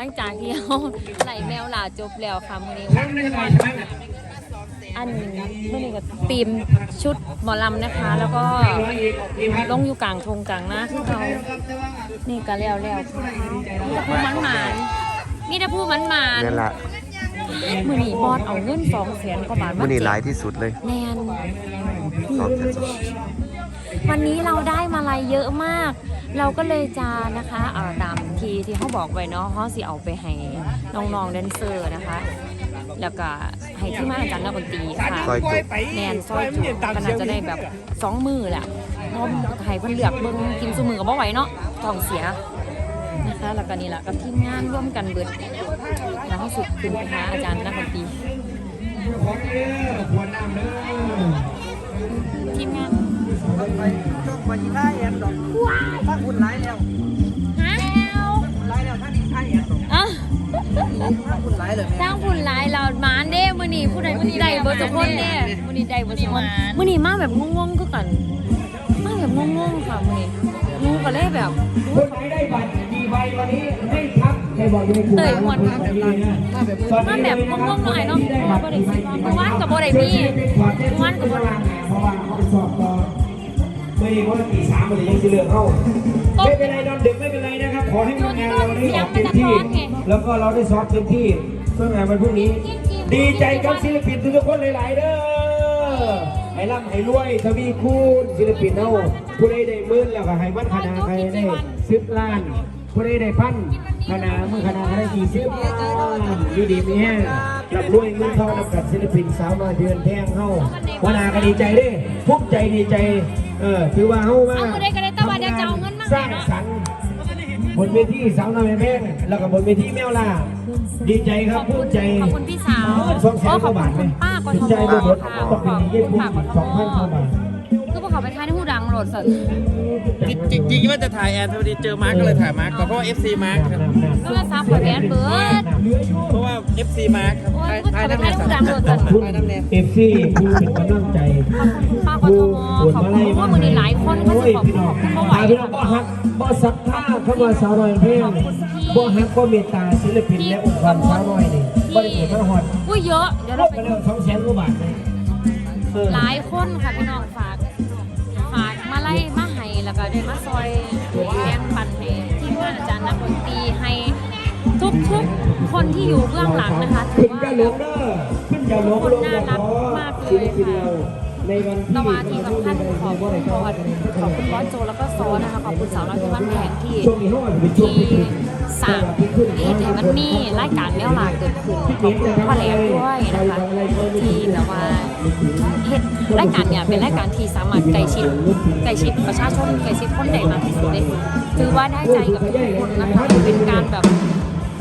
ลังจากที่เราไหลแมวหลาจบแล้วค่ะมื้อนี้ครั้งหนึงหน่อยใช่ไหมอันมื้อนี้ก็ธีมชุดหมอลำนะคะ แล้วก็ร้อยอีกกี่พันลงอยู่กลางทงกลางหน้าคือเขานี่ก็แล้วแล้วค่ะมีแต่ผู้มันหมานมีแต่ผู้มันหมานนี่นละมื้อนี้บอสเอาเงิน2แสนกว่าบาทมื้อนี้แจกหลายที่สุดเลยแมนสองแสนสอง วันนี้เราได้มาลัยเยอะมาก เราก็เลยจะนะคะเอ่อตามทีที่เขาบอกไว้เนาะเขาสิเอาไปให้น้องๆแดนเซอร์นะคะ แล้วก็ให้ที่มาอาจารย์นักดนตรีค่ะซอยจุกแมนซอยจุก็น่าจะได้แบบสองมือแหละเพราะให้เพิ่นเลือกเบิ่งกินซุมือก็บ่ไหวเนาะท้องเสียนะคะแล้วก็นี่แหละกับทีมงานร่วมกันเบิดแล้วเขาสุดขึ้นไปหาอาจารย์นักดนตรี ของเด้อขวดน้ำเด้อทีมงาน ไปช่วงวันที่ท้ายแอนดอกถ้าคุณไลฟ์แล้วฮะคุณไลฟ์แล้วถ้าที่ท้ายแอนดอกอะถ้าคุณไลฟ์เลยสร้างผุนหลายเราหมานเด้มื้อนี้ผู้ใดผู้ใดเบ่ทุกคนเด้มื้อนี้ได้บ่ทุกคนมื้อนี้มาแบบงงๆคือกันมาแบบงงๆค่ะมื้อนี้หนูก็เลยแบบคนไหนได้บัตรกี่ใบวันนี้ให้ทักใครบอกจะไปกูเตยม่วนค่ะมาแบบงงๆหน่อยเนาะบ่ได้คิดว่าเมื่อวานก็บ่ได้มีเมื่อวานก็บ่ได้เพราะว่าเขาไปสอบต่อ ไม่ได้ว่าตีสามมันยังจะเลือกเข้าไม่เป็นไรนอนดึกไม่เป็นไรนะครับ ขอให้งานเราได้ออกเต็มที่ แล้วก็เราได้ซ้อมเต็มที่เพื่องานวันพรุ่งนี้ ดีใจกับศิลปินทุกคนหลาย ๆ เด้อให้ร่ำให้รวยทวีคูณศิลปินเฮาผู้ใดได้มื่นแล้วก็ให้มันคณะใครได้สิบล้านผู้ใดได้พันคณะมือคณะใครได้กี่สิบล้านดีดีมีแห้งรับรวยเงินทองกับศิลปินสาวน้อยเดือนแพงเฮาหัวหน้าก็ดีใจเด้ภูมิใจดีใจ เออถือว่าเฮามาเอาผู้ใดก็ได้แต่ว่าเดี๋ยวจะเอาเงินมาสร้างให้เนาะ สรรค์บนเวทีสาวน้อยแพงแล้วก็บนเวทีแมวล่าดีใจคขรัอบบภูคุณมิใจขอบคุณพี่สาวสองแสนขกอบว่าคุบาณทคุณป้ากทใจมบ่หมดค่ะต้องเป็นเย็บคุณบุป้ากญทสองพันกว่าบาท คือพวกเขาไปท้ายในหู ดังโหลดสดจริงจริงๆว่าจะถ่ายแอนพอดีเจอมาร์กก็เลยถ่ายมาร์กก่อนเพราะว่า FC มาร์กครับก็เลยซับขอแบนเบิร์ด เพราะว่า FC มาร์กครับโอ้ยถ่ายเขาถ่ายไปน้ำท้าแน่ยในหูดังโหลดสดคุณเอฟซีผู้เป็นกำลังใจขอบคุณป้ากทมขอบคุณว่ามือนี้หลายคนเขาจะขอบคุณขอบคุณเขาไหวพี่น้องบ่ฮักบ่สักท่าเข้ามาสาวน้อยเพลงบ่ฮักบ่เมตตาศิลปินและองค์กรสาวน้อยนี่บ่ได้เกิดมาฮอดอุ้ยเยอะ เดี๋ยวลเราบไปไปดูแล้วสองแสนกว่าบาทเลย คนที่อยู่เบื้องหลังนะคะถือว่าเด้อขึ้นจะหลงลงอย่าท้อศิลปินเราในวันที่ตะวันที่สำคัญขอบคุณบอสขอบคุณบอสโจแล้วก็ซอนะคะขอบคุณสาวน้อยที่บ้านแพงที่ช่วงนี้เขาอาจจะเป็นช่วงที่ที่สั่งเหตุให้มันมีรายการแมวลาเกิดขึ้นขอบคุณพ่อแหลมด้วยนะคะที่แบบว่าเหตุรายการเนี่ยเป็นรายการที่สามารถใกล้ชิดใกล้ชิดประชาชนใกล้ชิดคนใดมากที่สุดเลยถือว่าได้ใจกับทุกคนนะคะเป็นการแบบ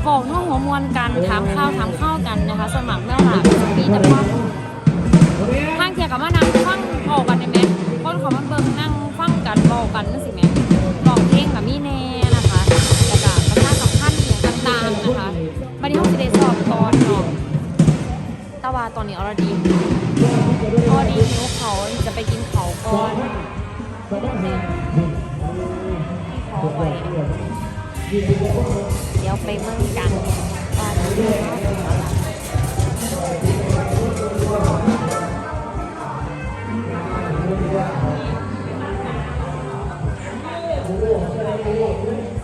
บอกน้องหัวมวลกันถามข้าวถามข้าวกันนะคะ สมัครแมวลามีแต่ความทางเทียกับมานั่งฟังบอกกันได้ไหมคนเขามาเบิ่งนั่งฟังกันบอกกันนั่นสิแหม่บอกเพลงกับมีแน่นะคะแล้วก็ประชาสัมพันธ์อย่างต่างๆนะคะบัดนี้เราสิได้สอบตอนเนาะแตะวาตอนนี้อรดีอรดีหิวเขาจะไปกินเขาก่อนขอไว้ เดี๋ยวไปเมืองกันว่าเ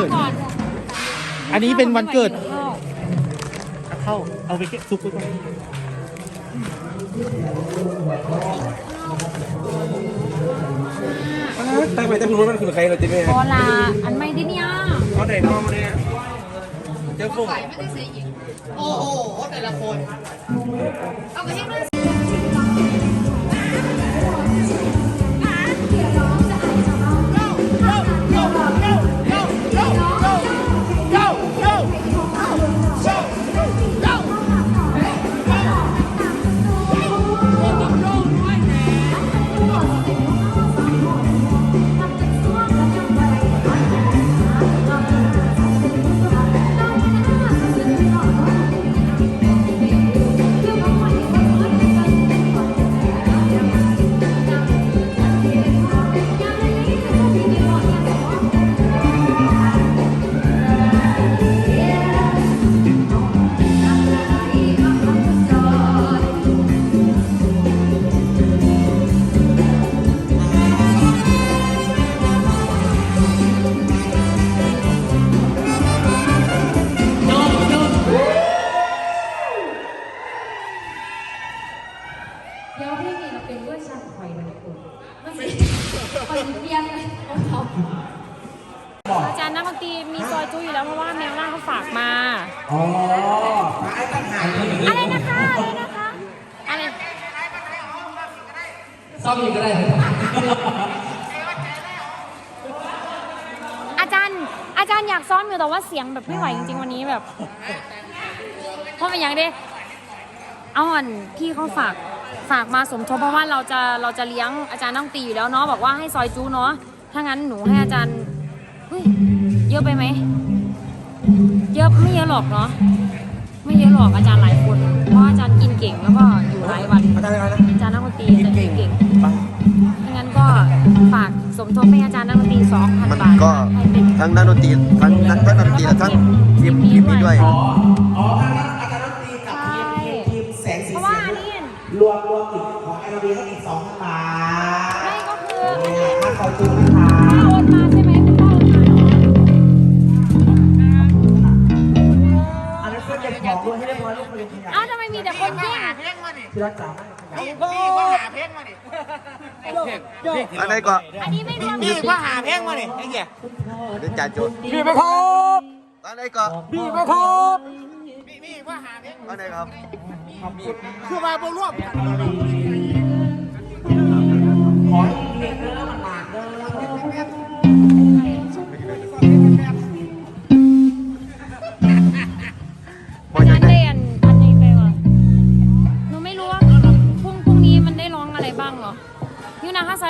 กิดก่อนอันนี้เป็นวันเกิดข้าวเข้า เอาไปเก็บซุปไว้ก่อนแต่ไปแต่คุณรู้มันคือใครเราจะไม่พอลาอันไม่ได้เนี่ยเขาไหนน้องเนี่ยเจอฝุ่งโอ้โหแต่ละคนเซ่อมอีกก็ได้อาจารย์ อาจารย์อยากซ้อมอยู่แต่ว่าเสียงแบบไม่ไหวจริงๆวันนี้แบบ เพราะเป็นอย่างเด้เอาอ่อนพี่เขาฝากฝากมาสมทบเพราะว่าเราจะเราจะเลี้ยงอาจารย์ต้องตีอยู่แล้วเนาะบอกว่าให้ซอยจูเนาะถ้างั้นหนูให้อาจารย์เฮ้ยเยอะไปไหมเยอะไม่เยอะหรอกเนาะไม่เยอะหรอกอาจารย์หลายคน เพราะอาจารย์กินเก่งแล้วก็อยู่หลายวันอาจารย์อะไรนะอาจารย์นักดนตรีอาจารย์กินเก่งถ้างั้นก็ ฝากสมทบให้อาจารย์นักดนตรีสองพันมันบาทก็ให้เป็นทั้งนักดนตรีทั้งนักทั้งนักดนตรีและทั้งทีมทีมนี้ด้วย อ๋ออ๋ออาจารย์ดนตรีกับทีมทีมทีมแสงสีเพราะเสีว่ายอันงนี้รวมรวมอีกของแอนนาบีก็อีกสองพันบาทไม่ก็คือค่าคอยจูนนะคะป้าโอนมาใช่ไหมคุณป้าโอนมาเนาะอันนั้นก็จะบอกด้วยให้เรียบร้อยลูกเรียนขยะ เอ้าทำไมมีแต่คนแย่งที่รักษาไม่นี่ว่าหาเพลงมาดิอันไหนก็อันนี้ไม่รวมนี่ว่าหาเพลงมาดิไอ้เหี้ยเดี๋ยวจ่าโจทย์พี่ไปครับอันไหนก็พี่ไปครับนี่นี่ว่าหาเพลงอันไหนครับคือมาบร่วมข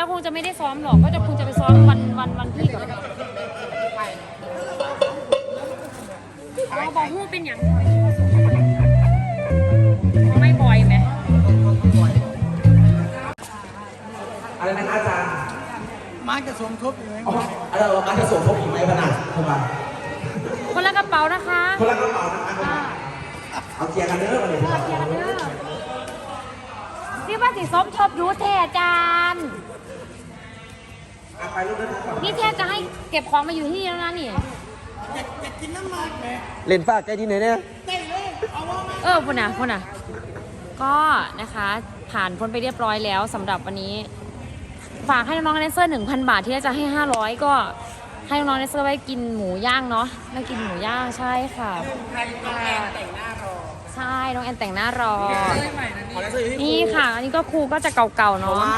ยูนาคงจะไม่ได้ซ้อมหรอก ก็จะคงจะไปซ้อมวันวันวันที่แบบเราบอกฮู้เป็นอย่างไม่บ่อยไหมอะไรนะอาจารย์มาจะสมทบอยู่ไหมอ๋ออาจารย์เรากาจะส่งพบอีกไหมขนาดคุณบาคนละกระเป๋านะคะ คนละกระเป๋านะคะคุณอ่าเอาเคลียร์กันเด้อเลยเออเพียงเด้อพี่ว่าสิสมทบรู้เทอาจารย์ อะไปลูกเด้อก่อนนี่เทจะให้เก็บของมาอยู่ที่นี่แล้วนะนี่ เล่นฝากใจที่ไหนเนี่ยเออพุ่นนะพุ่นนะก็นะคะผ่านพ้นไปเรียบร้อยแล้วสำหรับวันนี้ ฝากให้น้องๆแดนเซอร์1,000บาทที่จะให้500ก็ให้น้องๆแดนเซอร์ไว้กินหมูย่างเนาะได้กินหมูย่างใช่ค่ะ ใช่ น้องแอนแต่งหน้ารอนี่ค่ะ อันนี้ก็ครูก็จะเก่าๆเพราะเนาะ ว่า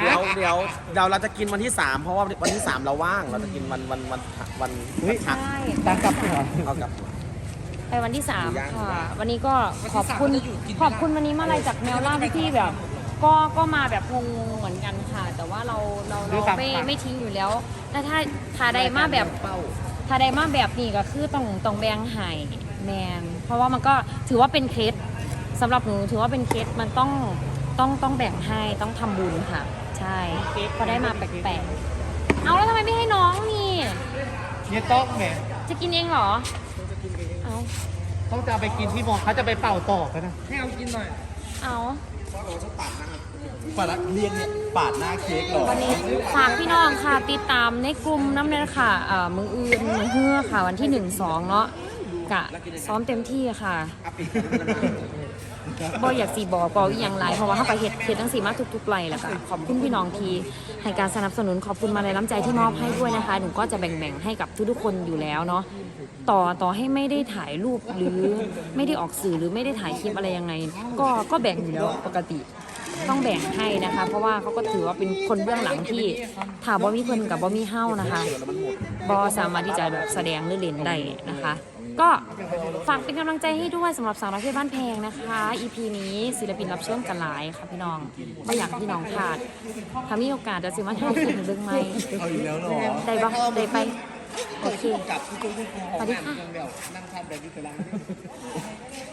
เดี๋ยวเดี๋ยวเดี๋ยวเราจะกินวันที่ 3 เพราะว่าวันที่ 3 เราว่าง เราจะกินวันวันวันวันวันพักใช่ ตามกลับเหรอเอากลับ ไปวันที่หมูย่าง3ค่ะ วันนี้ก็ขอบคุณ ขอบคุณวันนี้มาอะไรจากแมวล่าที่แบบ ก็ก็มาแบบงงๆเหมือนกันค่ะ แต่ว่าเราเราเราไม่ไม่ทิ้งอยู่แล้วแล้วถ้าถ้าใดมาแบบถ้าใดมาแบบนี้ก็คือต้องต้องแบ่งให้ แมนเพราะว่ามันก็ถือว่าเป็นเคสสำหรับหนูถือว่าเป็นเคสมันต้องต้องต้องแบ่งให้ต้องทำบุญค่ะ ใช่พอได้มาแปลกๆเอาแล้วทำไมไม่ให้น้องนี่ เนี่ยต้องแหมจะกินเองเหรอ เอาต้องจะเอาไปกินที่มองเขาจะไปเป่าต่อกันนะให้เอากินหน่อย เอาปาดเรียนเนี่ยปาดหน้าเค้กหรอวันนี้ฝากพี่น้องค่ะติดตามในกลุ่มน้ำเนยค่ะเอ่อมืออื่นมือเฮือค่ะวันที่หนึ่งสองเนาะ กะแล้วกินยังไงซ้อมเต็มที่ค่ะอัปปีกันมาบ่อยากสีบอกบอกอีหยังไรเพราะว่าเขาไปเฮ็ดเฮ็ดทั้งสีมาทุกๆไรแล้วก็ขอบคุณพี่น้องที่ให้การสนับสนุนขอบคุณมาในน้ำใจที่มอบให้ด้วยนะคะหนูก็จะแบ่งๆให้กับทุกๆคนอยู่แล้วเนาะต่อต่อให้ไม่ได้ถ่ายรูปหรือไม่ได้ออกสื่อหรือไม่ได้ถ่ายคลิปอะไรยังไง ก็ก็แบ่งอยู่แล้วปกติต้องแบ่งให้นะคะ เพราะว่าเขาก็ถือว่าเป็นคนเบื้องหลังที่ถามว่ามีเพิ่นกับบ่มีเฮ้านะคะ บอสามารถที่จะแบบแสดงหรือเล่นได้นะคะ ก็ฝากเป็นกำลังใจให้ด้วยสำหรับสาวน้อยเพชรบ้านแพงนะคะ EP นี้ศิลปินรับเชิญกันหลายค่ะพี่น้องไม่อยากให้พี่น้องขาดถ้ามีโอกาสจะซื้อมาถ่ายคลิปเรื่องไหมได้ปะได้ไปโอเคกับที่ตุ้งที่คอสวัสดีค่ะนั่งทำแบบนี้กำลัง